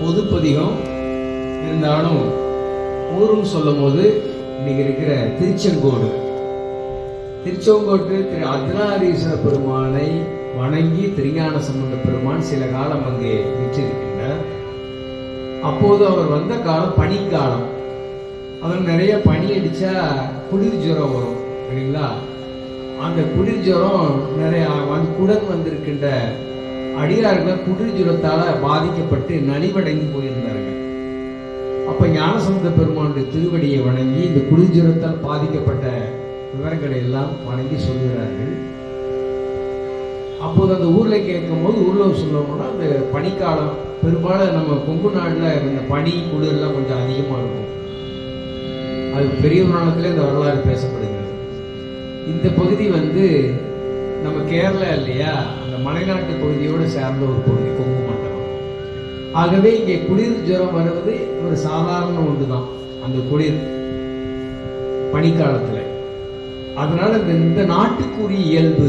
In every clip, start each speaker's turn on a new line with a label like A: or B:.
A: பொது பதிகம் இருந்தாலும் ஊருன்னு சொல்லும் போது இன்னைக்கு இருக்கிற திருச்செங்கோடு. திருச்செங்கோட்டு திரு அர்த்தநாரீஸ்வர பெருமானை வணங்கி திருஞான சம்பந்த பெருமான் சில காலம் அங்கே விற்றிருக்கின்றார் அப்போது அவர் வந்த காலம் பனிக்காலம். அவர் நிறைய பனி அடிச்சா குளிர் ஜுரம் வரும் சரிங்களா அந்த குளிர் ஜுரம் நிறைய வந்து குடன் வந்திருக்கின்ற அடியார்கள் குளிர் ஜுரத்தால பாதிக்கப்பட்டு நலிவடைந்து போயிருந்தார்கள். அப்ப ஞானசம்பந்த பெருமானுடைய திருவடியை வணங்கி இந்த குளிர் ஜுரத்தால் பாதிக்கப்பட்ட விவரங்களை எல்லாம் வணங்கி சொல்கிறார்கள். அப்போது அந்த ஊர்ல கேட்கும் போது ஊர்ல சொல்லணும்னா அந்த பனிக்காலம் பெரும்பாலும் நம்ம கொங்கு நாடுல இந்த பனி குளிர்லாம் கொஞ்சம் அதிகமா இருக்கும். அது பெரிய புராணத்துல இந்த வரலாறு பேசப்படுகிறது. இந்த பகுதி வந்து நம்ம கேரளா இல்லையா? அந்த மலைநாட்டு பகுதியோடு சேர்ந்த ஒரு பகுதி கொங்கு மண்டலம் ஆகவே இங்கே குளிர் ஜுரம் வருவது ஒரு சாதாரண ஒன்றுதான். அந்த குளிர் பனிக்காலத்துல. அதனால இந்த இந்த நாட்டுக்குரிய இயல்பு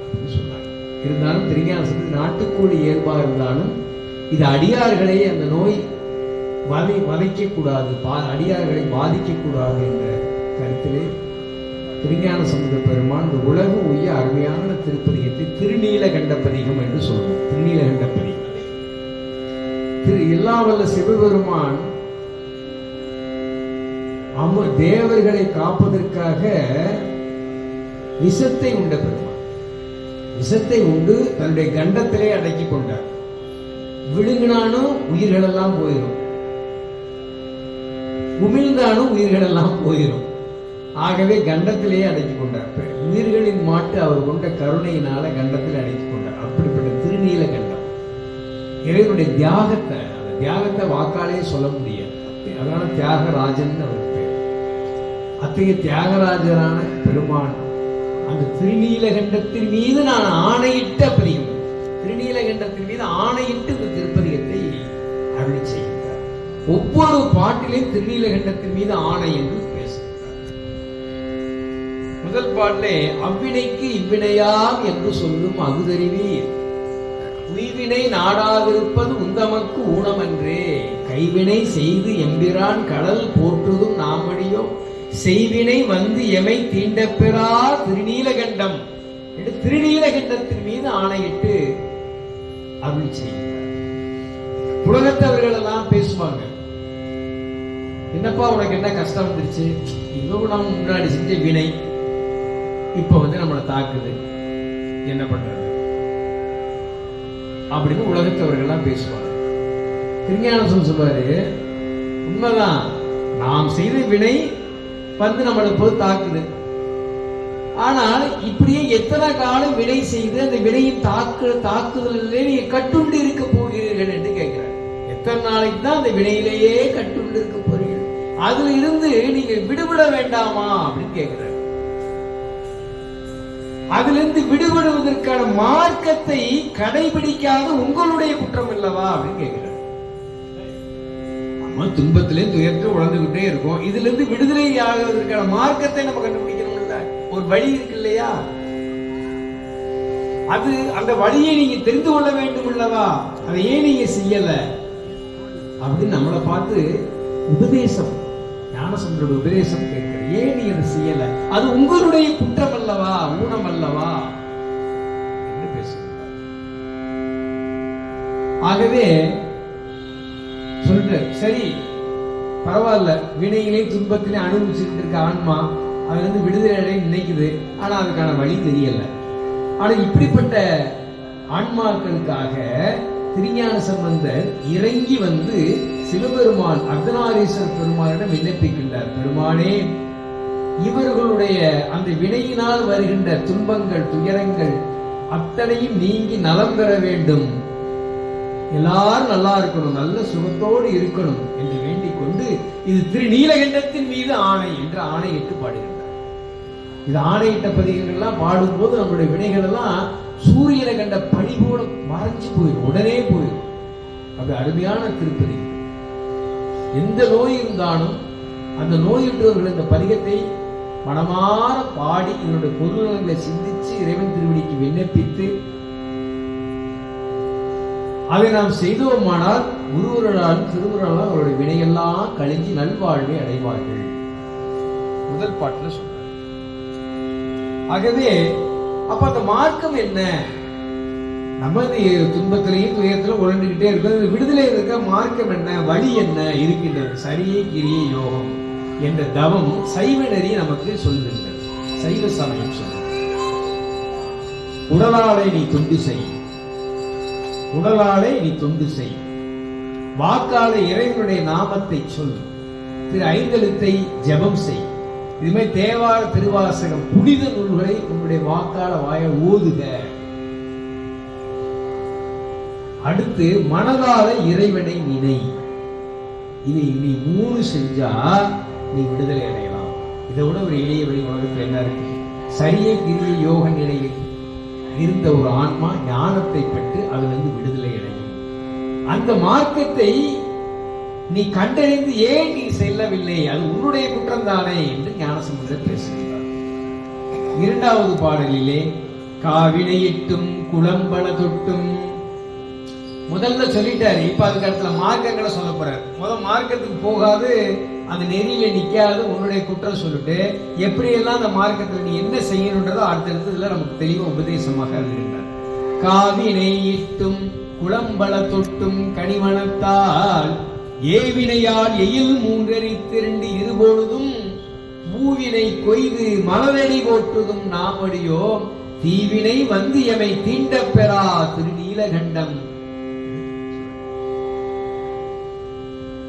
A: அப்படின்னு சொன்னாங்க. இருந்தாலும் திருஞானசத்துக்கு நாட்டுக்குரிய இயல்பா இருந்தாலும் இது அடியார்களை அந்த நோய் வதை வதைக்கக்கூடாது பா அடியார்களை பாதிக்கக்கூடாது என்ற கருத்திலே விஞ்ஞான சமுத பெருமான் இந்த உலக உய அருமையான திருப்பதிகத்தை திருநீலகண்ட பதிகம் என்று சொல்வோம் திருநீலகண்ட பதிகம் திரு இல்லாவல்ல சிவபெருமான் அம தேவர்களை காப்பதற்காக விஷத்தை உண்ட பெருமான். விஷத்தை உண்டு தன்னுடைய கண்டத்திலே அடக்கி கொண்டார். விழுங்கினானும் உயிர்களெல்லாம் போயிடும் உமிழ்ந்தாலும் உயிர்களெல்லாம் போயிடும் ஆகவே கண்டத்திலேயே அடக்கி கொண்டார் உயிர்களின் மாட்டு அவர் கொண்ட கருணையினால கண்டத்தில் அடக்கி கொண்டார். அப்படிப்பட்ட திருநீல கண்டம். இறைவனுடைய தியாகத்தை அந்த தியாகத்தை வாக்காலே சொல்ல முடியாது. அதனால தியாகராஜன் அவர் பேர். அத்தகைய தியாகராஜரான பெருமான் அந்த திருநீலகண்டத்தின் மீது நான் ஆணையிட்ட பதிகம். திருநீலகண்டத்தின் மீது ஆணையிட்டு இந்த திருப்பதிகத்தை அருளி செய்கிறார் ஒவ்வொரு பாட்டிலையும் திருநீலகண்டத்தின் மீது ஆணை என்று முதல் பாட்டிலே அவ்வினைக்கு இவ்வினையாம் என்று சொல்லும் அகுதறிவீர் உய்வினை நாடாதிருப்பது உந்தமக்கு ஊனமன்றே. கைவினை செய்து எம்பிரான் கடல் போற்றுதும் நாமடியோ. செய்வினை வந்து எமை தீண்டப்பெறா திருநீலகண்டம். என்று திருநீலகண்டத்தின் மீது ஆணையிட்டு அருள் செய்யும் உலகத்தவர்கள் எல்லாம் பேசுவாங்க. என்னப்பா உனக்கு என்ன கஷ்டம் வந்துருச்சு? இவங்க நம்ம முன்னாடி செஞ்ச வினை. இப்போ வந்து நம்மளை தாக்குது. என்ன பண்றது? அப்படின்னு உலகத்தவர்கள்லாம் பேசுவாங்க. திருஞானம் சொல்லுவாரு உண்மைதான். நாம் செய்த வினை வந்து நம்மளை போய் தாக்குது. ஆனால் இப்படியே எத்தனை காலம் வினை செய்து அந்த வினையின் தாக்கு தாக்குதலே நீங்க கட்டுண்டு இருக்க போகிறீர்கள் என்று கேட்கிறார். எத்தனை நாளைக்கு தான் அந்த வினையிலேயே கட்டுண்டு இருக்க போறீர்கள் அதுல இருந்து நீங்க விடுபட வேண்டாமா? அப்படின்னு கேட்கிறார். அதிலிருந்து விடுபடுவதற்கான மார்க்கத்தை கடைபிடிக்காத உங்களுடைய குற்றம் இல்லவா அப்படின்னு கேட்கிறார். நம்ம துன்பத்திலே துயரத்தில் உழந்துகிட்டே இருக்கோம். இதுல இருந்து விடுதலை ஆகுவதற்கான மார்க்கத்தை நம்ம கண்டுபிடிக்கணும்ல. ஒரு வழி இருக்கு இல்லையா? அது அந்த வழியை நீங்க தெரிந்து கொள்ள வேண்டும் அல்லவா? அதை ஏன் நீங்க செய்யல? அப்படின்னு நம்மளை பார்த்து உபதேசம் ஞானசந்தரோட உபதேசம் கேட்கிற ஏன் நீ அதை செய்யல? அது உங்களுடைய குற்றம் அல்லவா? ஊனம் அல்லவா? என்று பேசுகிறார். ஆகவே சொல்ற சரி பரவாயில்ல. வினையிலே துன்பத்திலே அனுபவிச்சுட்டு இருக்க ஆன்மா அதுல இருந்து விடுதலை அடைய நினைக்குது. ஆனா அதுக்கான வழி தெரியல. ஆனா இப்படிப்பட்ட ஆன்மாக்களுக்காக திருஞான சம்பந்தர் இறங்கி வந்து சிவபெருமான் அர்த்தநாரீஸ்வர் பெருமானிடம் விண்ணப்பிக்கின்றார். பெருமானே இவர்களுடைய அந்த வினையினால் வருகின்ற துன்பங்கள் துயரங்கள் அத்தனையும் நீங்கி நலம் பெற வேண்டும். எல்லாரும் நல்லா இருக்கணும் நல்ல சுகத்தோடு இருக்கணும் என்று வேண்டிக் கொண்டு இது திருநீலகண்டத்தின் மீது ஆணை என்று ஆணையிட்டு பாடுகின்றார். இது ஆணையிட்ட பதிகங்கள்லாம் பாடும்போது நம்முடைய வினைகள் எல்லாம் சூரியனை கண்ட பனி போல மறைஞ்சு போயிடும் உடனே போயிடும் அது அருமையான திருப்பதி. எந்த நோய் இருந்தாலும் அந்த நோயுற்றவர்கள் இந்த பதிகத்தை மனமாற பாடி இதனுடைய பொருள்களை சிந்திச்சு இறைவன் திருவடிக்கு விண்ணப்பித்து அதை நாம் செய்தோமானால் குருவர்களாலும் திருவுருளாலும் அவருடைய வினையெல்லாம் கழிஞ்சு நல்வாழ்வை அடைவார்கள். முதல் பாட்டில் சொல்ற ஆகவே அப்ப அந்த மார்க்கம் என்ன? நம்ம இந்த துன்பத்திலையும் துயரத்திலும் உழண்டுகிட்டே இருக்கிறது விடுதலை இருக்க மார்க்கம் என்ன வழி என்ன இருக்கின்றது? சரியே கிரியே யோகம் என்ற தவம் சைவ நெறி நமக்கு சொல்கின்றது சைவ சமயம் சொல்லுங்க உடலாலை நீ தொண்டு செய். உடலாலை நீ தொண்டு செய். வாக்காலை இறைவனுடைய நாமத்தை சொல். திரு ஐந்தெழுத்தை ஜெபம் செய். இதுமாதிரி தேவார திருவாசகம் புனித நூல்களை உன்னுடைய வாக்காள வாய ஓதுக. அடுத்து மனதால இறைவனை நினை இது நீ மூணு செஞ்சா நீ விடுதலை அடையலாம். இதை விட ஒரு இளைய வழி உலகத்தில் என்ன இருக்கு? சரிய கிரிய யோக நிலையில் இருந்த ஒரு ஆன்மா ஞானத்தை பெற்று அதிலிருந்து விடுதலை அடையும். அந்த மார்க்கத்தை நீ கண்டறிந்து ஏன் நீ செல்லவில்லை? அது உன்னுடைய குற்றம் தானே என்று ஞானசமுதர் பேசுகிறார். இரண்டாவது பாடலிலே காவினையிட்டும் குளம்பல தொட்டும் முதல்ல சொல்லிட்டாரு. இப்ப அதுக்கு இடத்துல மார்க்கங்களை சொல்ல போறாரு. முதல் மார்க்கத்துக்கு போகாது அந்த நெறியில நிக்காது உன்னுடைய குற்றம் சொல்லிட்டு எப்படியெல்லாம் அந்த மார்க்கத்துல நீ என்ன செய்யணுன்றதோ அடுத்தடுத்ததுல நமக்கு தெளிவா உபதேசமாக இருக்கின்றார். காவினை இட்டும் குளம்பல தொட்டும் கனிமணத்தால் ஏவினையால் எயில் மூன்றெறி திரண்டு இருபொழுதும் பூவினை கொய்து மலரடி ஓட்டுதும் நாமடியோ தீவினை வந்து எமை தீண்டப் பெறா திருநீலகண்டம்.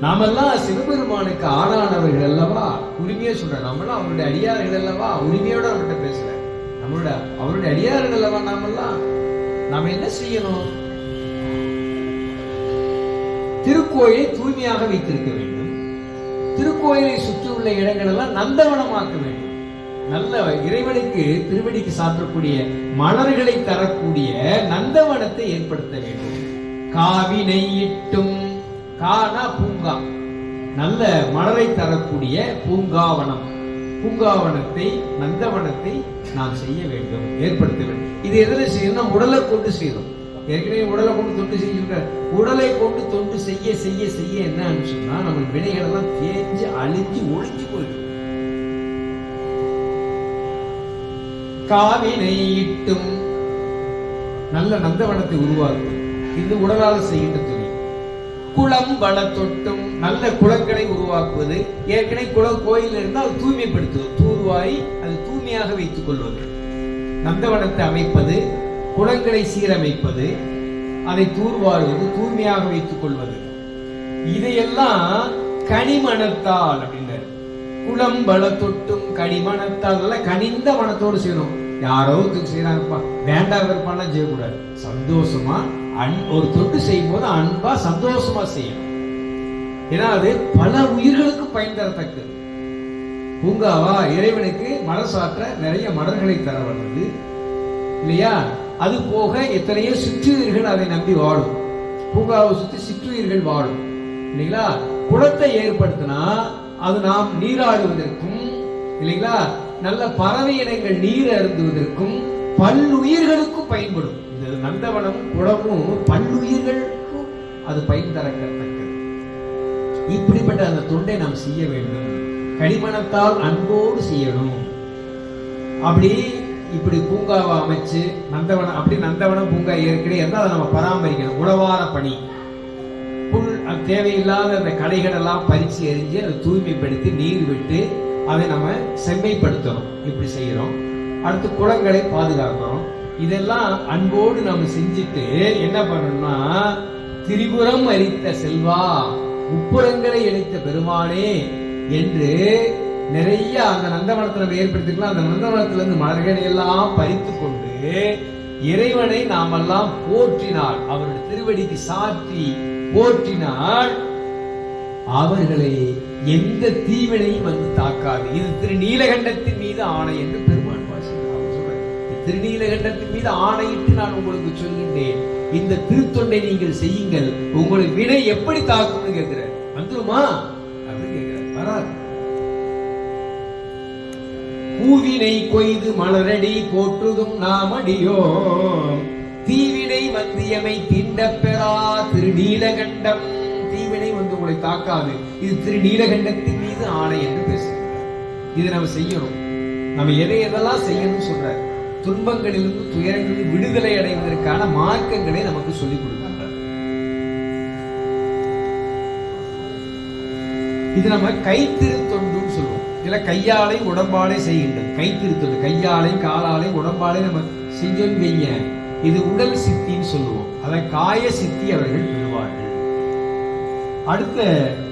A: நாமெல்லாம் சிவபெருமானுக்கு ஆளானவர்கள் அல்லவா? உரிமையா சொல்றேன். நம்மளாம் அவருடைய அடியார்கள் அல்லவா? உரிமையோட அவர்கிட்ட பேசுறேன். நம்மளோட அவருடைய அடியார்கள் அல்லவா நாமெல்லாம்? நாம என்ன செய்யணும்? திருக்கோயிலை தூய்மையாக வைத்திருக்க வேண்டும். திருக்கோயிலை சுற்றியுள்ள இடங்கள் எல்லாம் நந்தவனமாக்க வேண்டும். நல்ல இறைவனுக்கு திருவடிக்கு சாற்றக்கூடிய மலர்களை தரக்கூடிய நந்தவனத்தை ஏற்படுத்த வேண்டும். காவினை இட்டும் கானா பூங்கா. நல்ல மலரை தரக்கூடிய பூங்காவனம். பூங்காவனத்தை நந்தவனத்தை நாம் செய்ய வேண்டும் ஏற்படுத்த வேண்டும். இது எதில் செய்யணும் உடலை கொண்டு செய்யணும் ஏற்கனவே உடலை கொண்டு தொண்டு செஞ்சிருக்க உடலை கொண்டு தொண்டு செய்ய செய்ய செய்ய என்னன்னு சொன்னா நம்ம வினைகள் எல்லாம் தேஞ்சு அழிஞ்சு ஒழிஞ்சு போயிடும். காவினை இட்டும் நல்ல நந்தவனத்தை உருவாக்கும். இது உடலால் செய்கின்ற குளம் வளத்தொட்டும் நல்ல குளங்களை உருவாக்குவது. ஏற்கனவே குளம் கோயில் இருந்தால் தூய்மைப்படுத்துவது. தூர்வாரி அது தூய்மையாக வைத்துக் கொள்வது நந்தவனத்தை அமைப்பது குளங்களை சீரமைப்பது அதை தூர்வாருவது தூய்மையாக வைத்துக் கொள்வது இதையெல்லாம் கனிமணத்தால் அப்படின்னாரு குளம் வளத்தொட்டும் கனிமணத்தால் கனிந்த மனத்தோடு செய்யணும். யாரோ ஒருத்தருக்கு செய்யறாங்கப்பா வேண்டாம் இருப்பான்னா செய்யக்கூடாது. சந்தோஷமா அன் ஒரு தொட்டு செய்யும் போது அன்பா சந்தோஷமா செய்யும் ஏன்னா அது பல உயிர்களுக்கு பயன் தரத்தக்கது. பூங்காவா இறைவனுக்கு மனசாற்ற நிறைய மலர்களை தர வந்தது இல்லையா? அது போக எத்தனையோ சிற்றுயிர்கள் அதை நம்பி வாழும். பூங்காவை சுற்றி சிற்றுயிர்கள் வாழும். இல்லைங்களா? குளத்தை ஏற்படுத்தினா அது நாம் நீராடுவதற்கும் இல்லைங்களா? நல்ல பறவை இனங்கள் நீர் அருந்துவதற்கும் பல்லுயிர்களுக்கும் பயன்படும். நந்தவனமும் குளமும் பல்லுயிர்களுக்கும் அது பயன் தரக்கத்தக்கது. இப்படிப்பட்ட அந்த தொண்டை நாம் செய்ய வேண்டும். கனிமணத்தால் அன்போடு செய்யணும். அப்படி இப்படி பூங்காவை அமைச்சு நந்தவனம் அப்படி நந்தவனம் பூங்கா ஏற்கனவே இருந்தால் அதை நம்ம பராமரிக்கணும். உழவார பணி. புல் அது தேவையில்லாத அந்த களைகள் எல்லாம் பறிச்சு எரிஞ்சு அதை தூய்மைப்படுத்தி நீர் விட்டு அதை நம்ம செம்மைப்படுத்தணும். இப்படி செய்கிறோம் அடுத்து குளங்களை பாதுகாக்கிறோம். இதெல்லாம் அன்போடு நம்ம செஞ்சுட்டு என்ன பண்ணணும்னா திரிபுரம் அரித்த செல்வா முப்புறங்களை அளித்த பெருமானே என்று நிறைய அந்த நந்தவனத்தை நம்ம ஏற்படுத்திக்கலாம் அந்த நந்தவனத்துல இருந்து மலர்களை எல்லாம் பறித்து கொண்டு இறைவனை நாமெல்லாம் போற்றினால் அவருடைய திருவடிக்கு சாற்றி போற்றினால் அவர்களை எந்த தீவினையும் வந்து தாக்காது. இது திரு நீலகண்டத்தின் மீது ஆணை என்று பெருமான் திருநீலகண்டத்தின் மீது ஆணையிட்டு நான் உங்களுக்கு சொல்கின்றேன். இந்த திருத்தொண்டை நீங்கள் செய்யுங்கள். உங்களுக்கு வினை எப்படி தாக்கும்னு கேட்கிறார். வந்துருமா? அப்படின்னு கேட்கிறார். வராது. பூவினை கொய்து மலரடி போற்றுதும் நாமடியோ தீவினை வந்தியமை திண்ட பெறா திருநீலகண்டம் தீவினை வந்து உங்களை தாக்காது. இது திருநீலகண்டத்தின் மீது ஆணை என்று பேசுகிறார். இது நம்ம செய்யணும். நம்ம எதை எதெல்லாம் செய்யணும்னு சொல்ற துன்பங்களிலிருந்து துயரங்களில் விடுதலை அடைவதற்கான மார்க்கங்களை நமக்கு சொல்லிக் கொடுக்கின்றார் இது நம்ம கைத்திருத்தொண்டுன்னு சொல்லுவோம். இதுல கையாலை உடம்பாலே செய்கின்றது கைத்திருத்தொண்டு கையாலை காலாலை உடம்பாலே நம்ம செஞ்சோன்னு வைங்க. இது உடல் சித்தின்னு சொல்லுவோம். அதை காய சித்தி அவர்கள் பெறுவார்கள் அடுத்த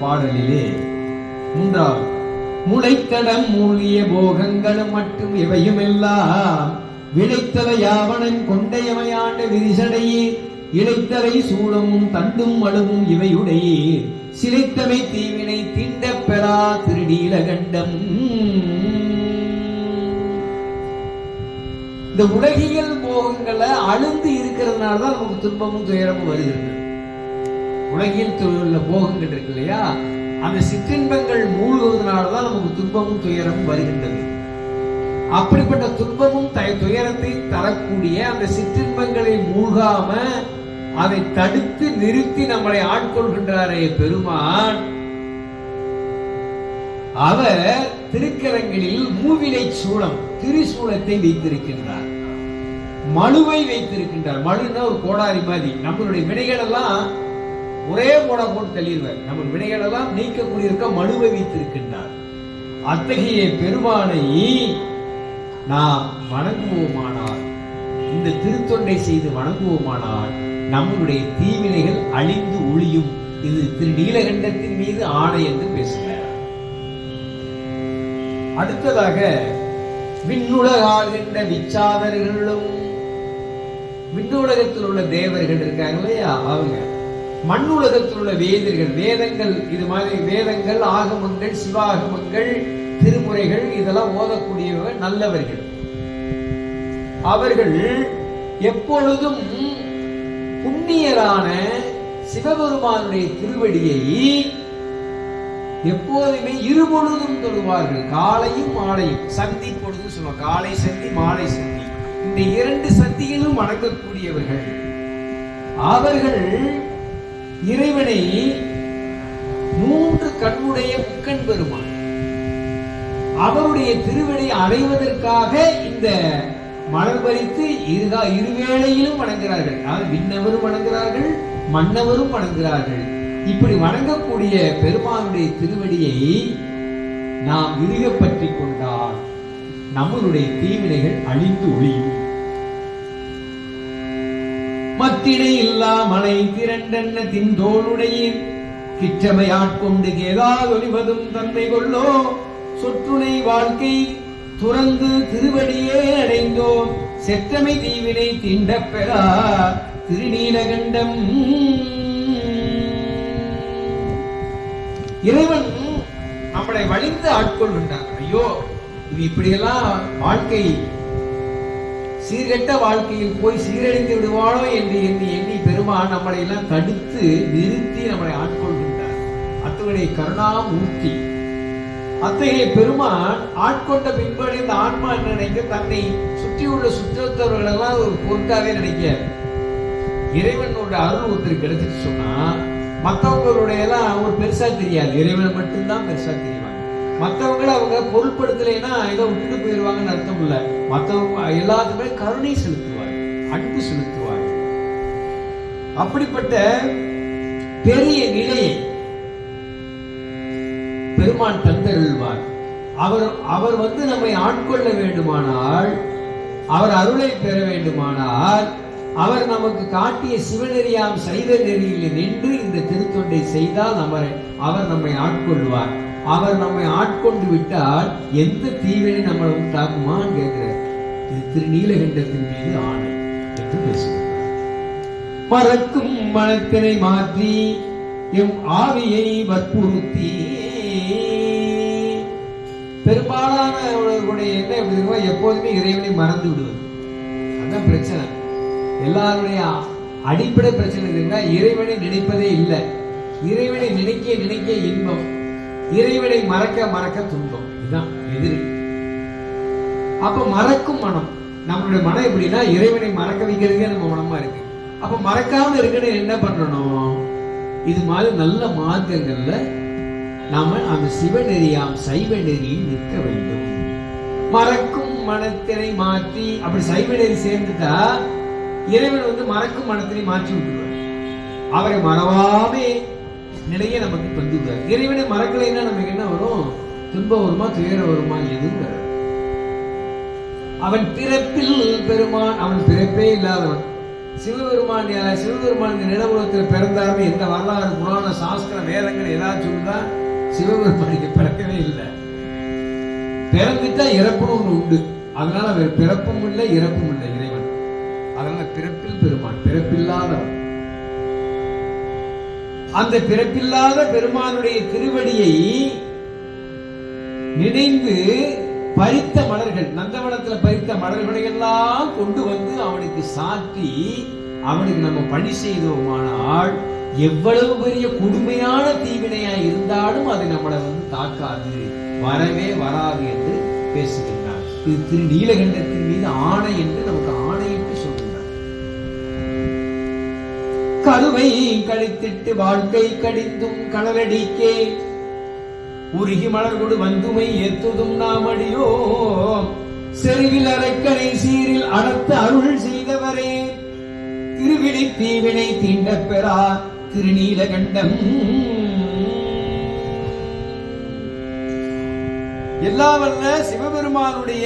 A: பாடலிலே மூன்றாவது முளைத்தடம் மூழ்கிய போகங்களும் மட்டும் இவையும் எல்லாம் விளைத்தல யாவனன் கொண்டையமையாண்ட விரிசடையே. இழைத்தவை சூளமும் தண்டும் மழுவும் இவையுடையே. சிலைத்தவை தீவினை திண்டப் பெறா திருநீலகண்டம். இந்த உலகியல் போகங்களை அழுந்து இருக்கிறதுனால தான் நமக்கு துன்பமும் துயரமும் வருகிறது. உலகியல் உள்ள போகங்கள் இருக்கு இல்லையா? அந்த சிற்றின்பங்கள் மூழ்குவதனால தான் நமக்கு துன்பமும் துயரமும் வருகின்றது. அப்படிப்பட்ட துன்பமும் துயரத்தை தரக்கூடிய அந்த சிற்றின்பங்களை மூழ்காம அதை தடுத்து நிறுத்தி நம்மளை ஆட்கொள்கின்றாரே பெருமான். அவர் திருக்கரங்களில் மூவிலை சூளம் திரிசூலத்தை வைத்திருக்கின்றார். மழுவை வைத்திருக்கின்றார். மழுன்னா ஒரு கோடாரி மாதிரி. நம்மளுடைய வினைகள் எல்லாம் ஒரே போடா போட்டு தள்ளிடுவார். நம்ம வினைகள் எல்லாம் நீக்கக்கூடிய மழுவை வைத்திருக்கின்றார். அத்தகைய பெருமானை நாம் வணங்குவோமானால் இந்த திருத்தொண்டை செய்து வணங்குவோமானால் நம்முடைய தீவினைகள் அழிந்து ஒழியும். இது திரு நீலகண்டத்தின் மீது ஆணை என்று பேசுகிறார். அடுத்ததாக விண்ணுலகாகின்ற விச்சாதர்களும் விண்ணுலகத்தில் உள்ள தேவர்கள் இருக்காங்க இல்லையா? அவங்க. மண்ணுலகத்தில் உள்ள வேதர்கள் வேதங்கள் இது மாதிரி வேதங்கள் ஆகமங்கள் சிவாகமங்கள் திருமுறைகள் இதெல்லாம் ஓதக்கூடியவர்கள் நல்லவர்கள். அவர்கள் எப்பொழுதும் புண்ணியரான சிவபெருமானுடைய திருவடியை எப்போதுமே இருபொழுதும் தொழுவார்கள். காலையும் மாலையும். சந்தி பொழுது சொல்லுவாங்க காலை சந்தி மாலை சந்தி. இந்த இரண்டு சந்தியிலும் வணங்கக்கூடியவர்கள் அவர்கள் இறைவனை மூன்று கண்ணுடைய முக்கண் பெருமான் அவருடைய திருவடி அடைவதற்காக இந்த மலர் பறித்து இருகா இருவேளையிலும் வணங்குகிறார்கள். அதாவது விண்ணவரும் வணங்குகிறார்கள் மன்னவரும் வணங்குகிறார்கள். இப்படி வணங்கக்கூடிய பெருமானுடைய திருவடியை நாம் இறுக பற்றி கொண்டால் நம்மளுடைய தீவினைகள் அழிந்து ஒளியும் மத்திடை இல்லா மலை திரண்டன்ன தின்தோளுடைய கிற்றமை ஆட்கொண்டு கேதாதொழிவதும் தன்மை கொள்ளோ. சொற்றுணை வாழ்க்கை துறந்து திருவடியே அடைந்தோம். செற்றமை தீவினை திண்டப் பெறா திருநீலகண்டம். இறைவன் நம்மளை வழிந்து ஆட்கொள்கின்றான். ஐயோ இது இப்படியெல்லாம் வாழ்க்கை சீர்கெட்ட வாழ்க்கையில் போய் சீரழிந்து விடுவானோ என்று எண்ணி எண்ணி பெருமான் நம்மளை எல்லாம் தடுத்து நிறுத்தி நம்மளை ஆட்கொள்கின்றார். அத்தகைய கருணாமூர்த்தி அத்தகைய பெருமான் ஆட்கொண்ட பின்படி இந்த ஆன்மா என்ன நினைக்க தன்னை சுற்றியுள்ள சுற்றத்தவர்கள் எல்லாம் ஒரு பொருட்டாவே நினைக்க இறைவனோட அருள் ஒருத்தர் கிடைச்சிட்டு சொன்னா மற்றவங்களுடைய எல்லாம் ஒரு பெருசா தெரியாது. இறைவனை மட்டும்தான் பெருசா தெரிவாங்க. மற்றவங்கள அவங்க பொருட்படுத்தலைன்னா ஏதோ விட்டுட்டு போயிடுவாங்கன்னு அர்த்தம் இல்லை. மற்றவங்க எல்லாத்துக்குமே கருணை செலுத்துவார் அன்பு செலுத்துவார். அப்படிப்பட்ட பெரிய நிலையை பெருமான் தந்தருள்வார். அவர் அவர் வந்து நம்மை ஆட்கொள்ள வேண்டுமானால் அவர் அருளை பெற வேண்டுமானால் அவர் நமக்கு காட்டிய சிவநெறியாம் சைவ நெறியில் நின்று இந்த திருத்தொண்டை செய்தால் நம்ம அவர் நம்மை ஆட்கொள்வார். அவர் நம்மை ஆட்கொண்டு விட்டால் எந்த தீவினை நம்மளை உண்டாக்குமான்னு கேட்கிறார். திரு நீலகண்டத்தின் மீது ஆணை என்று பேசுகிறார். பறக்கும் மனத்தினை மாற்றி எம் ஆவியை வற்புறுத்தி பெரும்பாலானவர்களுடைய என்ன எப்படி இருக்குமோ எப்போதுமே இறைவனை மறந்து விடுவது. அதான் பிரச்சனை. எல்லாருடைய அடிப்படை பிரச்சனை இருக்குன்னா இறைவனை நினைப்பதே இல்லை. இறைவனை நினைக்க நினைக்க இன்பம் இறைவனை மறக்க மறக்க துன்பம். இதுதான் எதிரி. அப்ப மறக்கும் மனம். நம்மளுடைய மனம் எப்படின்னா இறைவனை மறக்க வைக்கிறதுக்கே நம்ம மனமா இருக்கு. அப்ப மறக்காம இருக்கணும் என்ன பண்ணணும்? இது மாதிரி நல்ல மார்க்கங்கள்ல நாம அந்த சிவநெறியாம் சைவ நெறியில் நிற்க வேண்டும். மறக்கும் மனத்தினை மாற்றி அப்படி சைவ நெறி சேர்ந்துட்டா இறைவன் வந்து மறக்கும் மனத்தினை மாற்றி விட்டுருவார். அவரை மறவாமே நிலையை நமக்கு தந்துடுவார். இறைவனை மறக்கலைன்னா நமக்கு என்ன வரும்? துன்பம் வருமா துயரம் வருமா? எதுவும் வராது. அவன் பிறப்பில் பெருமான் அவன் பிறப்பே இல்லாதவன். சிவபெருமான் சிவபெருமான் இந்த நிலவுலகத்தில் பிறந்தாருன்னு எந்த வரலாறு புராண சாஸ்திர வேதங்கள் ஏதாவது சொல்லுதா? சிவபெருமானுக்கு பிறக்கவே இல்லை. பிறந்துட்டா இறப்புன்னு ஒன்று உண்டு. அதனால அவர் பிறப்பும் இல்லை இறப்பும் இல்லை இறைவன். அதனால பிறப்பில் பெருமான் பிறப்பில்லாதவன். அந்த பிறப்பில்லாத பெருமானுடைய திருவடியை நினைந்து பறித்த மலர்கள் நந்தவனத்துல பறித்த மலர்களை எல்லாம் கொண்டு வந்து அவனுக்கு சாட்டி அவனுக்கு நம்ம பணி செய்தோமானால் எவ்வளவு பெரிய கொடுமையான தீவினையா இருந்தாலும் அது நம்மளை வந்து தாக்காது. வரவே வராது என்று பேசுகின்றார். இது திரு நீலகண்டத்தின் மீது ஆணை என்று நமக்கு ஆணையிட்டு சொல்கிறார் கருவை கழித்திட்டு வாழ்க்கை கடிந்தும் கடலடிக்கே உருகி மலர்கொடு வந்துமை ஏத்துதும் நாம் அடியோ செருவில் அரைக்கரை சீரில் அடர்த்த அருள் செய்தவரே. திருவிழி தீவினை தீண்ட பெறா திருநீலகண்டம். எல்லாவல்ல சிவபெருமானுடைய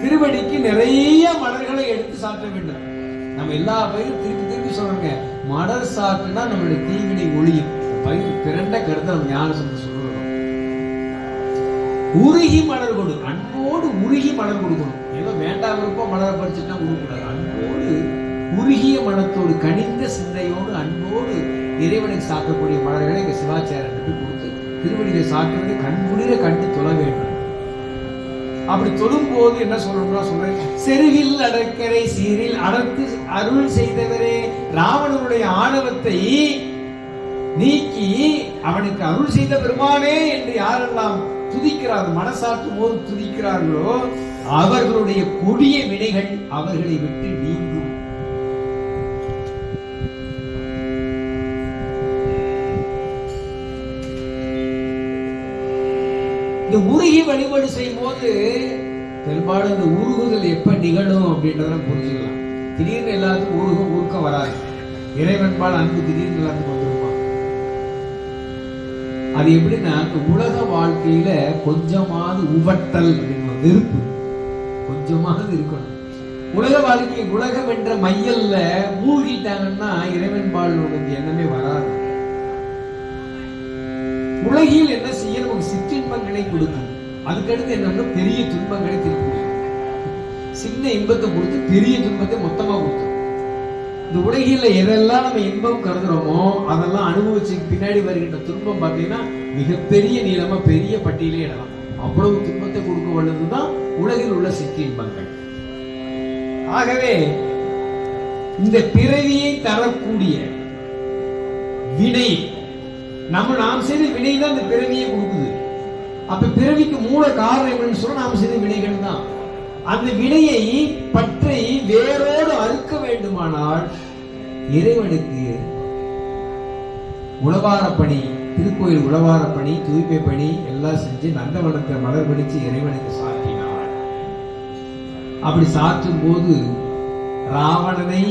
A: திருவடிக்கு நிறைய மலர்களை எடுத்து சாற்ற வேண்டும். நம்ம எல்லா பயிரும் திருப்பி திருப்பி சொல்றோங்க. மலர் சாற்றுனா நம்மளுடைய தீவினை ஒளியும். பயிர் பிறண்ட கருத்தை நம்ம ஞான சம்பந்த சொல்றோம். உருகி மலர் கொடு. அன்போடு உருகி மலர் கொடுக்கணும். ஏதோ வேண்டாம் இருப்போம் மலரை பறிச்சுட்டா கொடுக்கூடாது மனத்தோடு கனிந்த சிந்தையோடு அன்போடு இறைவனை சாக்கக்கூடிய மலர்களை எங்க சிவாச்சாரத்துக்கு கொடுத்து திருவடியை சாக்கிறது கண்குளிர கண்டு தொழ வேண்டும். அப்படி தொழும் போது என்ன சொல்லணும்னா சொல்றேன். செருவில் அடற்கரை சீரில் அடர்த்து அருள் செய்தவரே ராவணனுடைய ஆணவத்தை நீக்கி அவனுக்கு அருள் செய்த பெருமானே என்று யாரெல்லாம் துதிக்கிறார் மனசாற்றும் போது துதிக்கிறார்களோ அவர்களுடைய கொடிய வினைகள் அவர்களை விட்டு நீங்கும். உருகி வழிபாடு செய்யும் போது பெரும்பாலும் இந்த உருகுதல் எப்ப நிகழும் அப்படின்றத புரிஞ்சுக்கலாம். திடீர்னு எல்லாத்துக்கும் உருகும் உருக்கம் வராது. இறைவன்பால் அன்பு திடீர்னு எல்லாத்துக்கும் வந்துருமா? அது எப்படின்னா இந்த உலக வாழ்க்கையில கொஞ்சமாவது உவட்டல் அப்படின்னு நெருப்பு. கொஞ்சமாவது இருக்கணும். உலக வாழ்க்கை உலகம் என்ற மையல்ல மூழ்கிட்டாங்கன்னா இறைவன்பால் உனக்கு எண்ணமே வராது. உலகில் என்ன செய்ய நமக்கு சிற்றின்பங்களை கொடுக்கும் அதுக்கடுத்து என்னன்னா பெரிய துன்பங்களை திருப்பி சின்ன இன்பத்தை கொடுத்து பெரிய துன்பத்தை மொத்தமா கொடுத்து இந்த உலகில எதெல்லாம் நம்ம இன்பம் கருதுறோமோ அதெல்லாம் அனுபவிச்சு பின்னாடி வருகின்ற துன்பம் பார்த்தீங்கன்னா மிகப்பெரிய நீளமா பெரிய பட்டியலே இடலாம். அவ்வளவு துன்பத்தை கொடுக்க வல்லதுதான் உலகில் உள்ள சிற்றின்பங்கள் ஆகவே இந்த பிறவியை தரக்கூடிய வினை நம்ம நாம் செய்த வினை தான் இந்த பிறவியை கொடுக்குது. அப்ப பிறவிக்கு மூல காரணம் என்னன்னு சொன்னா நாம் செய்த வினைகள் தான். அந்த வினையை பற்றி வேரோடு அறுக்க வேண்டுமானால் இறைவனுக்கு உழவார பணி திருக்கோயில் உழவார பணி தூய்மை பணி எல்லாம் செஞ்சு நந்தவனத்தை மலர் பிடிச்சு இறைவனுக்கு சாற்றினார் அப்படி சாற்றும் போது ராவணனை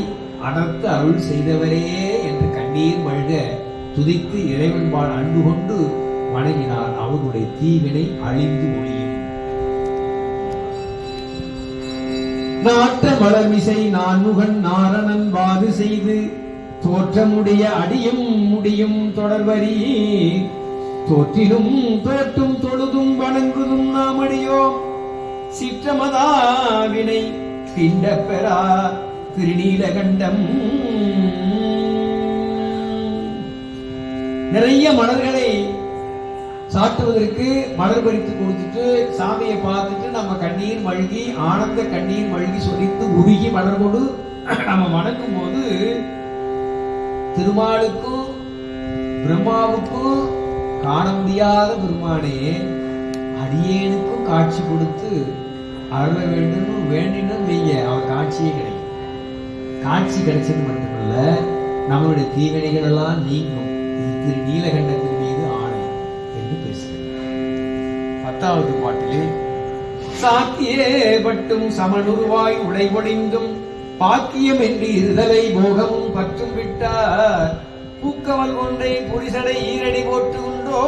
A: அடர்த்து அருள் செய்தவரே என்று கண்ணீர் மழ்க துதித்து இறைவன்பால் அன்பு கொண்டு வணங்கினால் அவர்களுடைய தீவினை அழிந்து ஒழியும். நாட்ட மலர்மிசை நான்முகன் நாரணன் வாது செய்து தோற்றமுடைய அடியும் முடியும் தொடர்வரி. தோற்றிலும் தோற்றும் தொழுதும் வணங்குதும் நாம் அடியோ சிற்றமதாவினை பிண்ட பெறா திருநீலகண்டம். நிறைய மலர்களை சாட்டுவதற்கு மலர் பறித்து கொடுத்துட்டு சாமியை பார்த்துட்டு நம்ம கண்ணீர் மழுகி ஆனந்த கண்ணீர் மழுகி சொல்லித்து உருகி மலர் கொண்டு நம்ம வணங்கும் போது திருமாலுக்கும் பிரம்மாவுக்கும் காண முடியாத பெருமானே அடியேனுக்கும் காட்சி கொடுத்து அருள வேண்டும் வேண்டினும் வைங்க அவர் காட்சியே கிடைக்கும் காட்சி கிடைச்சது மட்டுமல்ல நம்மளுடைய தீவினைகள் எல்லாம் நீங்கும். இது திரு நீலகண்டத்தின் மீது பத்தாவது பாட்டிலே சாத்தியே பட்டும் சமனுருவாய் உடைபொழிந்தும் பாக்கியம் என்று இருதலை போகமும் பற்றும் விட்டார். பூக்கவல் ஒன்றை புரிசடை ஈரடி போட்டு உண்டோ?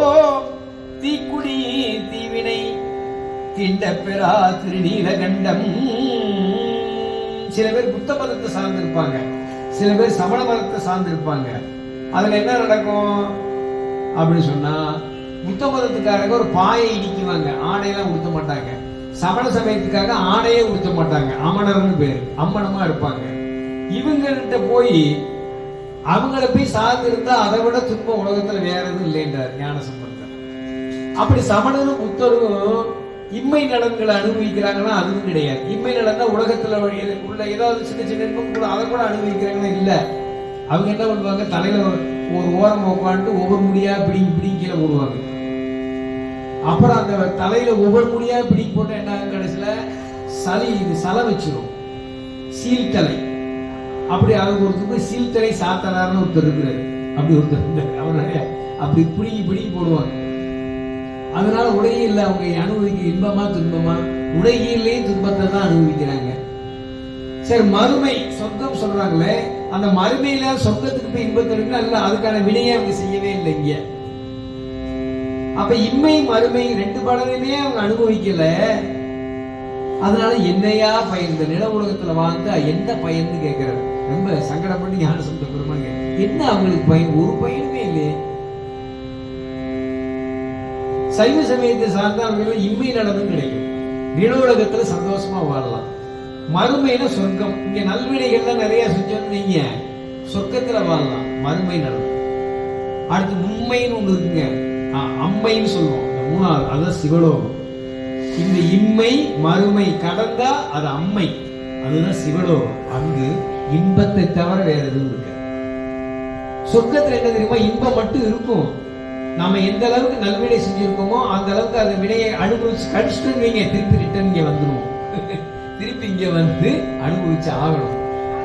A: தீக்குடி தீவினை திண்ட பெறா திருநீலகண்டம் சில பேர் புத்த மதத்தை சார்ந்திருப்பாங்க. சில பேர் சமண மதத்தை சார்ந்திருப்பாங்க. அதுல என்ன நடக்கும்? அப்படின்னு சொன்னா புத்த மதத்துக்காரங்க ஒரு பாயை இடிக்குவாங்க. ஆடையெல்லாம் உடுத்த மாட்டாங்க. சமண சமயத்துக்காக ஆடையே உடுத்த மாட்டாங்க. அமணர்னு பேர். அம்மனமா இருப்பாங்க. இவங்ககிட்ட போய் அவங்கள போய் சார்ந்து இருந்தா அதை விட துன்பம் உலகத்துல வேற எதுவும் இல்லைன்றார் ஞான சம்பந்தர் அப்படி சமணரும் புத்தரும் இம்மை நலன்களை அனுபவிக்கிறாங்கன்னா அதுவும் கிடையாது. இம்மை நலன் தான் உலகத்துல உள்ள ஏதாவது சின்ன சின்ன இன்பம் கூட அதை கூட அனுபவிக்கிறாங்கன்னா இல்ல. அவங்க என்ன பண்ணுவாங்க? தலையில ஒரு ஓரம் உட்காந்து ஒவ்வொரு முடியா பிடிங்கி பிடிங்கி கீழே போடுவாங்க. அப்புறம் அந்த தலையில ஒவ்வொரு முடியா பிடிங்கி போட்டா என்ன ஆகும் கடைசியில? சளி இது சலை வச்சிரும். சீல்தலை அப்படி அது ஒருத்தருக்கு சீல்தலை சாத்தனார்னு ஒருத்தர் இருக்கிறாரு. அப்படி ஒருத்தர் இருந்தார். அப்படி பிடிங்கி பிடிங்கி போடுவாங்க. அதனால உலகில் அவங்க அனுபவிக்க இன்பமா துன்பமா? உடையிலேயே துன்பத்தை தான் அனுபவிக்கிறாங்க. சரி மறுமை. சொர்க்கம் சொல்றாங்களே. அந்த மறுமையில சொர்க்கத்துக்கு போய் இன்பத்தை எடுக்கணும் அதுக்கான வினையை அவங்க செய்யவே இல்லை இங்க. அப்ப இம்மை மறுமை ரெண்டு பலனையுமே அவங்க அனுபவிக்கல. அதனால என்னையா பயன்? இந்த நில உலகத்துல வாழ்ந்தா என்ன பயன்னு கேட்கிறாரு ரொம்ப சங்கடப்பட்டு ஞான சந்த பெருமான் என்ன அவங்களுக்கு பயன்? ஒரு பயனுமே இல்லையே. சைவ சமயத்தை சார்ந்தவர்கள் இம்மை நலனும் கிடைக்கும். நில உலகத்துல சந்தோஷமா வாழலாம். மறுமையில சொர்க்கம். இங்க நல்வினைகள்லாம் நிறைய செஞ்சோம்னு நீங்க சொர்க்கத்துல வாழலாம். மறுமை நலன் அடுத்து மும்மைன்னு ஒண்ணு இருக்குங்க. அம்மைன்னு சொல்லுவோம். இந்த மூணாவது அதான் சிவலோகம். இந்த இம்மை மறுமை கடந்தா அது அம்மை. அதுதான் சிவலோகம். அங்கு இன்பத்தை தவிர வேற எதுவும் இருக்காது சொர்க்கத்துல என்ன தெரியுமா? இன்பம் மட்டும் இருக்கும். நாம எந்த அளவுக்கு நல்வினை செஞ்சிருக்கோமோ அந்த அளவுக்கு அந்த வினையை அனுபவிச்சு கடிச்சிட்டு வைங்க. திருப்பி ரிட்டர்ன் இங்க வந்துருவோம். திருப்பி இங்க வந்து அனுபவிச்சு ஆகணும்.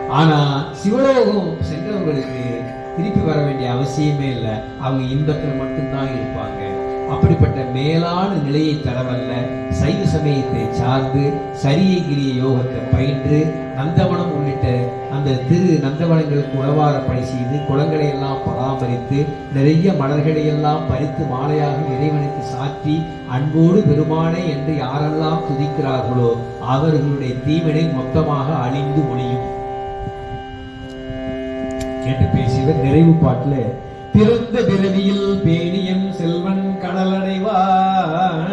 A: ஆனா சிவலோகம் சென்றவங்களுக்கு திருப்பி வர வேண்டிய அவசியமே இல்லை. அவங்க இன்பத்துல மட்டும்தான் இருப்பாங்க. அப்படிப்பட்ட மேலான நிலையை தரவல்ல சைவ சமயத்தை சார்ந்து சரிய கிரிய யோகத்தை பயின்று நந்தவனம் உள்ளிட்ட அந்த திரு நந்தவனங்களுக்கு உழவார பணி செய்து குளங்களை எல்லாம் பராமரித்து நிறைய மலர்களை எல்லாம் பறித்து மாலையாக இறைவனுக்கு சாற்றி அன்போடு பெருமானே என்று யாரெல்லாம் துதிக்கிறார்களோ அவர்களுடைய தீவினை மொத்தமாக அழிந்து ஒழியும். கேட்டு பேசியவர் நிறைவு பாட்டுல பிறந்த பிறவியில் பேணியம் செல்வன் கடலடைவான்.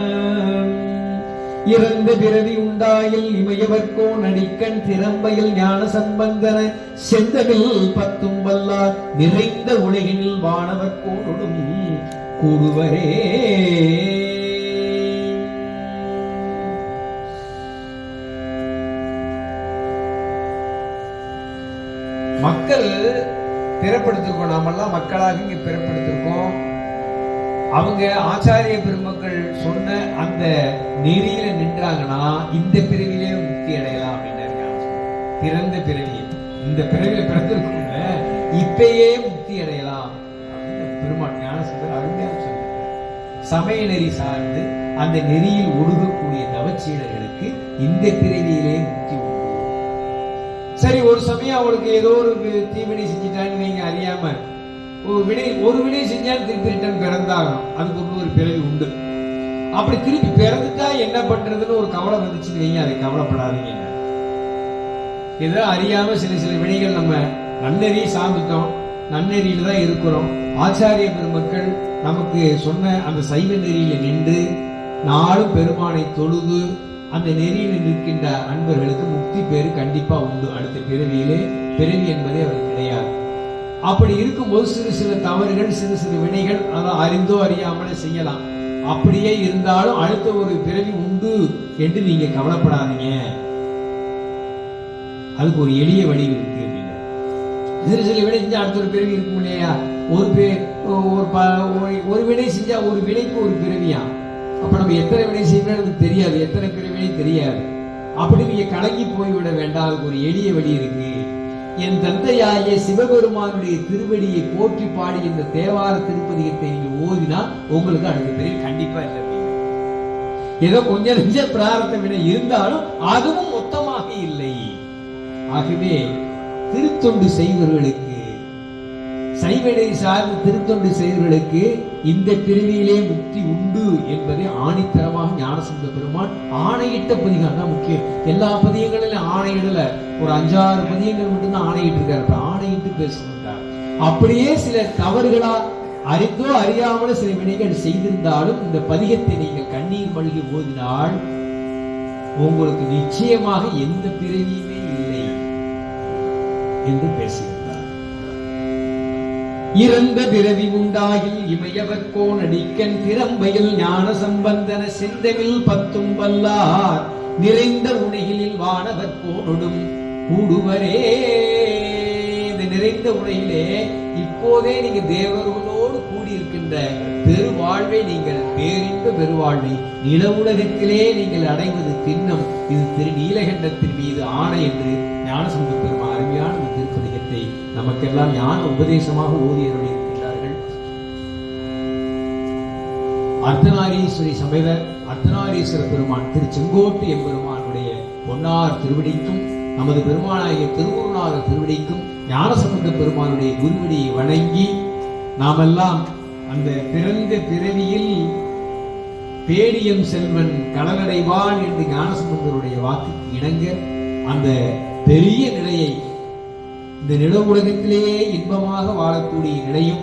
A: இறந்த பிறவி உண்டாயில் இமயவர்க்கோ நடிக்கண் திறம்பையில் ஞான சம்பந்தன செந்தமில் பத்தும் வல்லார் நிறைந்த உலகினில் வானவர்கோடும் கூடுவரே மக்கள் பிறப்படுத்திருக்கோம். நாமெல்லாம் மக்களாக இங்க பிறப்படுத்திருக்கோம். அவங்க ஆச்சாரிய பெருமக்கள் சொன்ன அந்த நெறியில நின்றாங்கன்னா இந்த பிறவிலே முக்தி அடையலாம் அப்படின்னு பிறந்த பிறவி. இந்த பிறவியில பிறந்திருக்கோம்ல இப்பயே முக்தி அடையலாம் அப்படின்னு பெருமாள் ஞானசுந்தர் அருமையாக சொல்லியிருக்கார் சமய நெறி சார்ந்து அந்த நெறியில் ஒழுகக்கூடிய நவச்சீடர்களுக்கு இந்த பிறவியிலே முக்தி சரி ஒரு சமயம் அவளுக்கு ஏதோ ஒரு தீவினை செஞ்சுட்டான்னு நீங்க அறியாம ஒரு வினை ஒரு வினை செஞ்சாலும் திருப்பி ரிட்டர்ன் பிறந்தாகணும். அதுக்கு ஒரு ஒரு பிறவி உண்டு. அப்படி திருப்பி பிறந்துட்டா என்ன பண்றதுன்னு ஒரு கவலை வந்துச்சுன்னு வைங்க அதை கவலைப்படாதீங்க. ஏதோ அறியாம சில சில வினைகள் நம்ம நன்னெறியை சார்ந்துட்டோம். நன்னெறியில தான் இருக்கிறோம். ஆச்சாரிய பெருமக்கள் நமக்கு சொன்ன அந்த சைவ நெறியில நின்று நாளும் பெருமானை தொழுது அந்த நெறியில நிற்கின்ற அன்பர்களுக்கு முக்தி பேரு கண்டிப்பா உண்டு. அடுத்த பிறவியிலே பிறவி என்பதே அவர் கிடையாது அப்படி இருக்கும்போது சிறு சிறு தவறுகள் சிறு சிறு வினைகள் அதை அறிந்தோ அறியாமலே செய்யலாம். அப்படியே இருந்தாலும் அடுத்த ஒரு பிறவி உண்டு என்று நீங்க கவலைப்படாதீங்க. அதுக்கு ஒரு எளிய வழி இருக்கு சிறு சிறு வினை செஞ்சா அடுத்த ஒரு பிறவி இருக்கும் இல்லையா? ஒரு பே- ஒரு ப- ஒரு- ஒரு வினை செஞ்சா ஒரு வினைக்கு ஒரு பிறவியா? அப்ப நம்ம எத்தனை வினை செய்வோம் தெரியாது. எத்தனை பிரிவினை தெரியாது. அப்படி நீங்க கலங்கி போய்விட வேண்டாம். ஒரு எளிய வழி இருக்கு. என் தந்தையாகிய சிவபெருமானுடைய திருவடியை போற்றி பாடி இந்த தேவார திருப்பதிகத்தை நீங்க ஓதினா உங்களுக்கு அடுத்த பெரிய கண்டிப்பா இல்லை. ஏதோ கொஞ்ச நெஞ்ச பிரார்த்த வினை இருந்தாலும் அதுவும் மொத்தமாக இல்லை. ஆகவே திருத்தொண்டு செய்வர்களுக்கு சைவனை சார்ந்த திருத்தொண்டு செய்வர்களுக்கு இந்த பிறவியிலே முக்தி உண்டு என்பதை ஆணித்தரமாக ஞானசம்பந்த பெருமான் ஆணையிட்ட பதிகம் தான் முக்கியம். எல்லா பதியங்களிலும் ஆணையிடல. ஒரு அஞ்சாறு பதியங்கள் மட்டும்தான் ஆணையிட்டு இருக்காரு ஆணையிட்டு பேசுகின்றார். அப்படியே சில தவறுகளா அறிந்தோ அறியாமல சில வினைகள் செய்திருந்தாலும் இந்த பதிகத்தை நீங்கள் கண்ணீர் மல்கி ஓதினால் உங்களுக்கு நிச்சயமாக எந்த பிறவியுமே இல்லை என்று பேசுகின்றார் இறந்த பிறவி உண்டாகில் இமையவர்கோ நடிக்கன் திறம்பையில் ஞான சம்பந்தன செந்தமில் பத்தும் வல்லார் நிறைந்த உணையிலில் வானவர் கோனொடும் கூடுவரே. இந்த நிறைந்த உணையிலே இப்போதே நீங்க தேவர்களோடு கூடியிருக்கின்ற பெருவாழ்வை நீங்கள் பேரின்ப பெருவாழ்வை நில உலகத்திலே நீங்கள் அடைவது திண்ணம். இது திரு நீலகண்டத்தின் மீது ஆணை என்று ஞானசம்பந்த அருமையான திருப்பதிகத்தை நமக்கெல்லாம் ஞான உபதேசமாக ஓதியருடைய இருக்கின்றார்கள் அர்த்தநாரீஸ்வரி சமேத அர்த்தநாரீஸ்வர பெருமான் திரு செங்கோட்டு எம்பெருமானுடைய பொன்னார் திருவிடிக்கும் நமது பெருமானாகிய திருவுருநாத திருவிடிக்கும் ஞானசம்பந்த பெருமானுடைய குருவிடியை வணங்கி நாமெல்லாம் அந்த பிறந்த பிறவியில் பேடியம் செல்வன் கடலடைவான் என்று ஞானசம்பந்தருடைய வாக்கு இணங்க அந்த பெரிய நிலையை இந்த நில உலகத்திலேயே இன்பமாக வாழக்கூடிய நிலையும்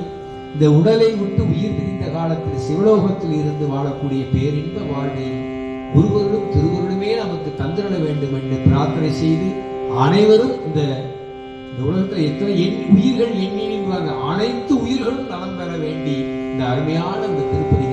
A: இந்த உடலை விட்டு உயிர் பிரிந்த காலத்தில் சிவலோகத்தில் இருந்து வாழக்கூடிய பேரின்ப வாழ்வை குருவருடும் திருவருடுமே நமக்கு தந்திட வேண்டும் என்று பிரார்த்தனை செய்து அனைவரும் இந்த இந்த உலகத்தில் எத்தனை எண் உயிர்கள் எண்ணிவாங்க அனைத்து உயிர்களும் நலம் பெற வேண்டி இந்த அருமையான இந்த திருப்பதி